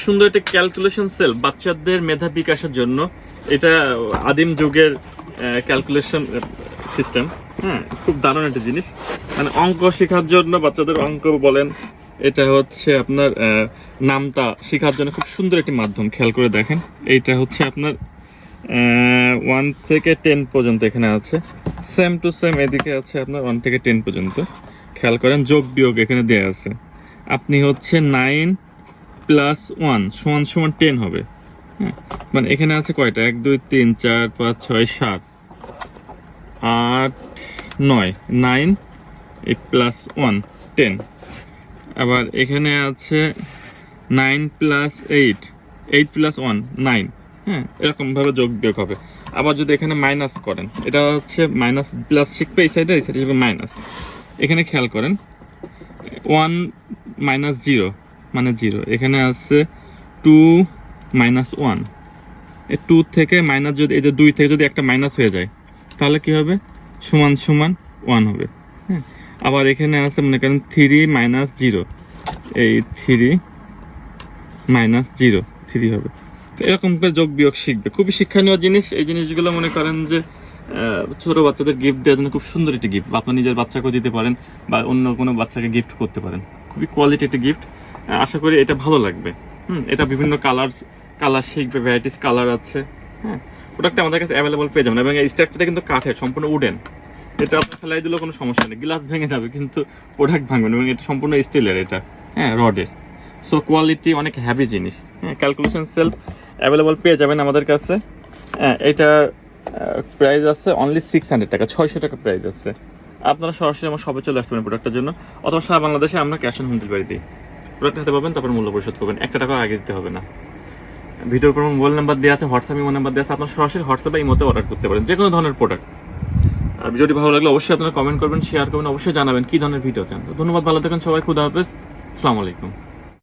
সুন্দর একটা calculation sell বাচ্চাদের মেধা বিকাশের জন্য। এটা আদিম যুগের ক্যালকুলেশন সিস্টেম হ্যাঁ খুব দারুণ একটা জিনিস। মানে অঙ্ক শেখার জন্য বাচ্চাদের অঙ্ক বলেন, এটা হচ্ছে আপনার নামতা শেখার জন্য খুব সুন্দর একটি মাধ্যম। খেয়াল করে দেখেন, এইটা হচ্ছে আপনার ওয়ান থেকে টেন পর্যন্ত এখানে আছে। সেম টু সেম এদিকে আছে আপনার ওয়ান থেকে টেন পর্যন্ত। খেয়াল করেন যোগ বিয়োগ এখানে দেওয়া আছে। আপনি হচ্ছে নাইন প্লাস ওয়ান সমান সমান টেন হবে। হ্যাঁ মানে এখানে আছে কয়টা? এক, দুই, তিন, চার, পাঁচ, ছয়, সাত। আট, নয় নাইন এই প্লাস ওয়ান টেন আবার এখানে আছে nine plus eight eight plus one nine হ্যাঁ এরকমভাবে যোগ বিয়োগ হবে। আবার যদি এখানে মাইনাস করেন, এটা হচ্ছে মাইনাস প্লাস শিখবে এই সাইডে এই সাইডে শিখবে মাইনাস এখানে খেয়াল করেন ওয়ান মাইনাস জিরো মানে জিরো। এখানে আছে টু মাইনাস ওয়ান এই টু থেকে মাইনাস যদি এই যে দুই থেকে যদি একটা মাইনাস হয়ে যায়, তাহলে কি হবে? সমান সমান ওয়ান হবে। হ্যাঁ। আবার এখানে আছে, মনে করেন থ্রি মাইনাস জিরো এই থ্রি মাইনাস জিরো থ্রি হবে। তো এরকম করে যোগ বিয়োগ শিখবে। খুবই শিক্ষণীয় জিনিস। এই জিনিসগুলো মনে করেন যে ছোট বাচ্চাদের গিফট দেওয়ার জন্য খুব সুন্দর একটি গিফট আপনার নিজের বাচ্চাকেও দিতে পারেন বা অন্য কোনো বাচ্চাকে গিফট করতে পারেন। খুবই কোয়ালিটি একটি গিফট আশা করি এটা ভালো লাগবে। হুম, এটা বিভিন্ন কালার কালার শিখবে ভ্যারাইটিস কালার আছে। হ্যাঁ প্রোডাক্টটা আমাদের কাছে অ্যাভেলেবল পেয়ে যাবেন এবং এই স্ট্রাকচারটা কিন্তু কাঠের, সম্পূর্ণ উডেন এটা আপনি ফেলাই দিলেও কোনো সমস্যা নেই। গ্লাস ভেঙে যাবে, কিন্তু প্রোডাক্ট ভাঙবে না এবং এটা সম্পূর্ণ স্টিলের এটা। হ্যাঁ রডের সো কোয়ালিটি অনেক হ্যাভি জিনিস। হ্যাঁ ক্যালকুলেশন সেলফ অ্যাভেলেবল পেয়ে যাবেন আমাদের কাছে। হ্যাঁ এটার প্রাইস আছে অনলি সিক্স হান্ড্রেড টাকা, ছয়শো টাকা প্রাইস আছে। আপনারা সরাসরি আমার সবে চলে আসতে পারেন প্রোডাক্টের জন্য। অথবা সারা বাংলাদেশে আমরা ক্যাশ অন হোম ডেলিভারি দিই। প্রোডাক্ট হাতে পাবেন, তারপর মূল্য পরিশোধ করবেন। একটা টাকা আগে দিতে হবে না। ভিডিওর উপর মোবাইল নাম্বার দেওয়া আছে, হোয়াটসঅ্যাপ ইমো নাম্বার দেওয়া আছে, আপনার সরাসরি হোয়াটসঅ্যাপে ইমোতে অর্ডার করতে পারেন যে কোনো ধরনের প্রোডাক্ট আর ভিডিওটি ভালো লাগলে অবশ্যই আপনারা কমেন্ট করবেন শেয়ার করবেন, অবশ্যই জানাবেন কী ধরনের ভিডিও চান। তো ধন্যবাদ, ভালো থাকেন সবাই, খুদা হাফেজ। আসসালামু আলাইকুম।